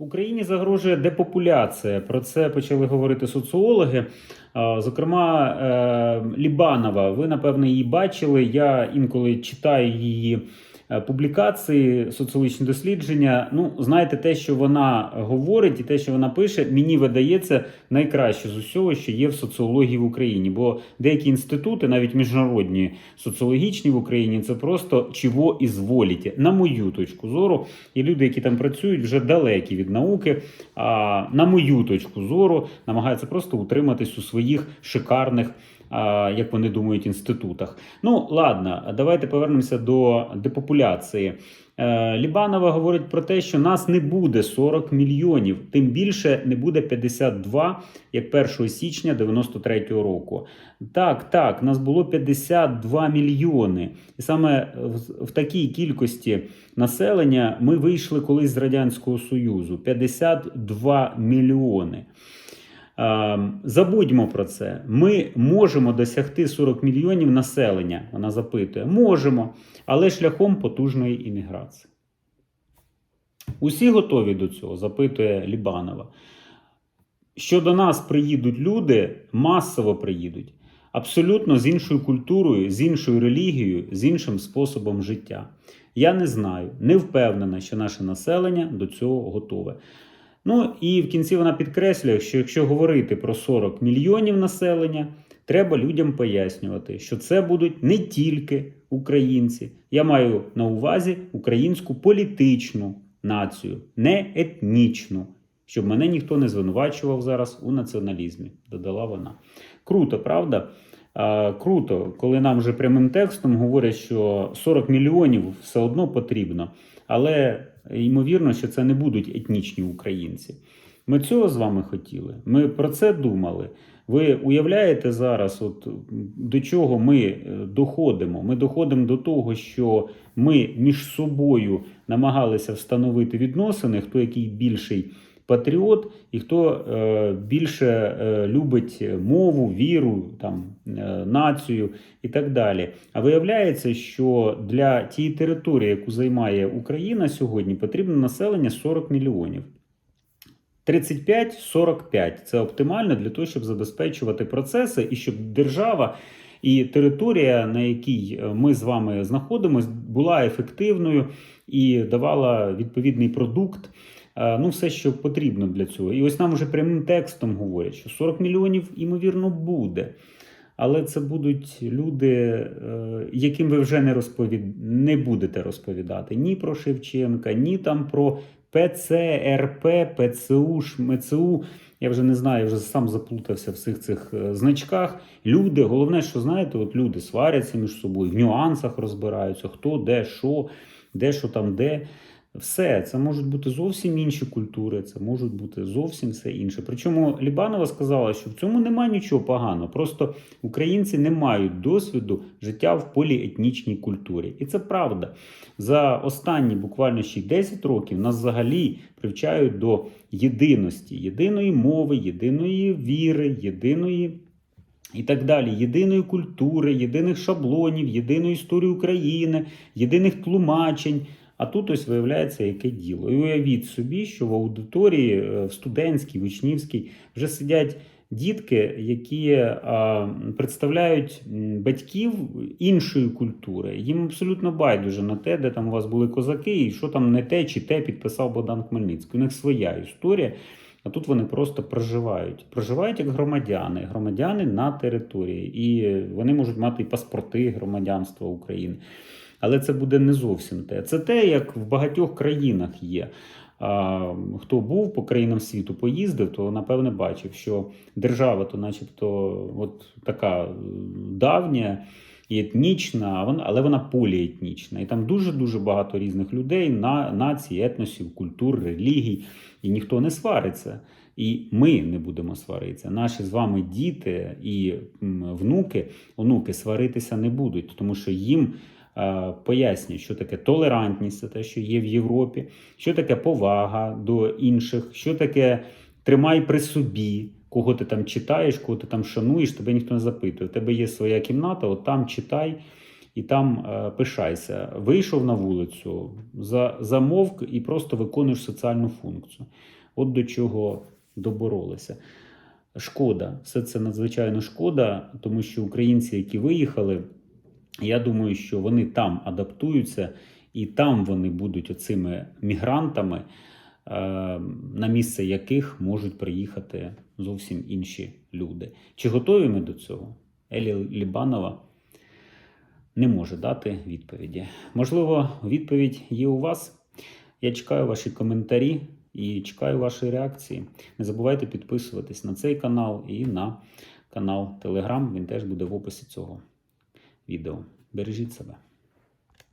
Україні загрожує депопуляція. Про це почали говорити соціологи. Зокрема, е, Лібанова. Ви напевно її бачили. Я інколи читаю її е, публікації, соціологічні дослідження. Ну, знаєте, те, що вона говорить, і те, що вона пише, мені видається найкраще з усього, що є в соціології в Україні. Бо деякі інститути, навіть міжнародні соціологічні в Україні, це просто чого ізволіте, на мою точку зору. І люди, які там працюють, вже далекі від науки. А на мою точку зору намагаються просто утриматись у своїх шикарних. Як вони думають, інститутах. Ну, ладно, давайте повернемося до депопуляції. Е, Лібанова говорить про те, що нас не буде 40 мільйонів, тим більше не буде 52, як 1 січня 93-го року. Так, так, нас було 52 мільйони. І саме в такій кількості населення ми вийшли колись з Радянського Союзу 52 мільйони. Е, Забудьмо про це. Ми можемо досягти 40 мільйонів населення. Вона запитує. Можемо, але шляхом потужної імміграції. Усі готові до цього, запитує Лібанова. Що до нас приїдуть люди, масово приїдуть, абсолютно з іншою культурою, з іншою релігією, з іншим способом життя. Я не знаю, не впевнена, що наше населення до цього готове. Ну і в кінці вона підкреслює, що якщо говорити про 40 мільйонів населення, треба людям пояснювати, що це будуть не тільки українці. Я маю на увазі українську політичну націю, не етнічну, щоб мене ніхто не звинувачував зараз у націоналізмі, додала вона. Круто, правда? Круто, коли нам вже прямим текстом говорять, що 40 мільйонів все одно потрібно, але ймовірно, що це не будуть етнічні українці. Ми цього з вами хотіли. Ми про це думали. Ви уявляєте зараз, от до чого ми е, доходимо? Ми доходимо до того, що ми між собою намагалися встановити відносини, хто який більший патріот, і хто е, більше е, любить мову, віру, там, е, націю і так далі. А виявляється, що для тієї території, яку займає Україна сьогодні, потрібно населення 40 мільйонів. 35-45 це оптимально для того, щоб забезпечувати процеси і щоб держава і територія, на якій ми з вами знаходимося, була ефективною і давала відповідний продукт. Е, Ну, все, що потрібно для цього. І ось нам вже прямим текстом говорять, що 40 мільйонів, ймовірно, буде. Але це будуть люди, е, яким ви вже не розповід... не будете розповідати ні про Шевченка, ні там про ПЦ, РП, ПЦУ, ШМЦУ. Я вже не знаю, вже сам заплутався в всіх цих е, значках. Люди, головне, що знаєте, от люди сваряться між собою, в нюансах розбираються, хто де, що, де, що там, де. Все, це можуть бути зовсім інші культури, це можуть бути зовсім все інше. Причому Лібанова сказала, що в цьому немає нічого поганого. Просто українці не мають досвіду життя в поліетнічній культурі. І це правда. За останні буквально ще 10 років нас взагалі привчають до єдиності, єдиної мови, єдиної віри, єдиної. І так далі, єдиної культури, єдиних шаблонів, єдиної історії України, єдиних тлумачень. А тут ось виявляється, яке діло. І уявіть собі, що в аудиторії, е, в студентській, в учнівській вже сидять дітки, які а, представляють батьків іншої культури. Їм абсолютно байдуже на те, де там у вас були козаки, і що там не те чи те підписав Богдан Хмельницький. У них своя історія. А тут вони просто проживають. Проживають як громадяни, громадяни на території. І вони можуть мати і паспорти громадянства України. Але це буде не зовсім те. Це те, як в багатьох країнах є. Хто був по країнам світу, поїздив, то напевне бачив, що держава, то, начебто, от така давня і етнічна, але вона поліетнічна. І там дуже-дуже багато різних людей, на, націй, етносів, культур, релігій, і ніхто не свариться. І ми не будемо сваритися. Наші з вами діти і внуки, онуки сваритися не будуть, тому що їм е, пояснюють, що таке толерантність, це те, що є в Європі, що таке повага до інших, що таке тримай при собі, кого ти там читаєш, кого ти там шануєш, тебе ніхто не запитує. У тебе є своя кімната, от там читай. і там е, пишайся. Вийшов на вулицю, за, замовк і просто виконуєш соціальну функцію. От до чого доборолися. Шкода, все це надзвичайно шкода, тому що українці, які виїхали, я думаю, що вони там адаптуються, і там вони будуть оцими мігрантами, е, на місце яких можуть приїхати зовсім інші люди. Чи готові ми до цього? Елі Лібанова не може дати відповіді. Можливо, відповідь є у вас. Я чекаю ваші коментарі і чекаю вашої реакції. Не забувайте підписуватись на цей канал і на канал Telegram. Він теж буде в описі цього відео. Бережіть себе.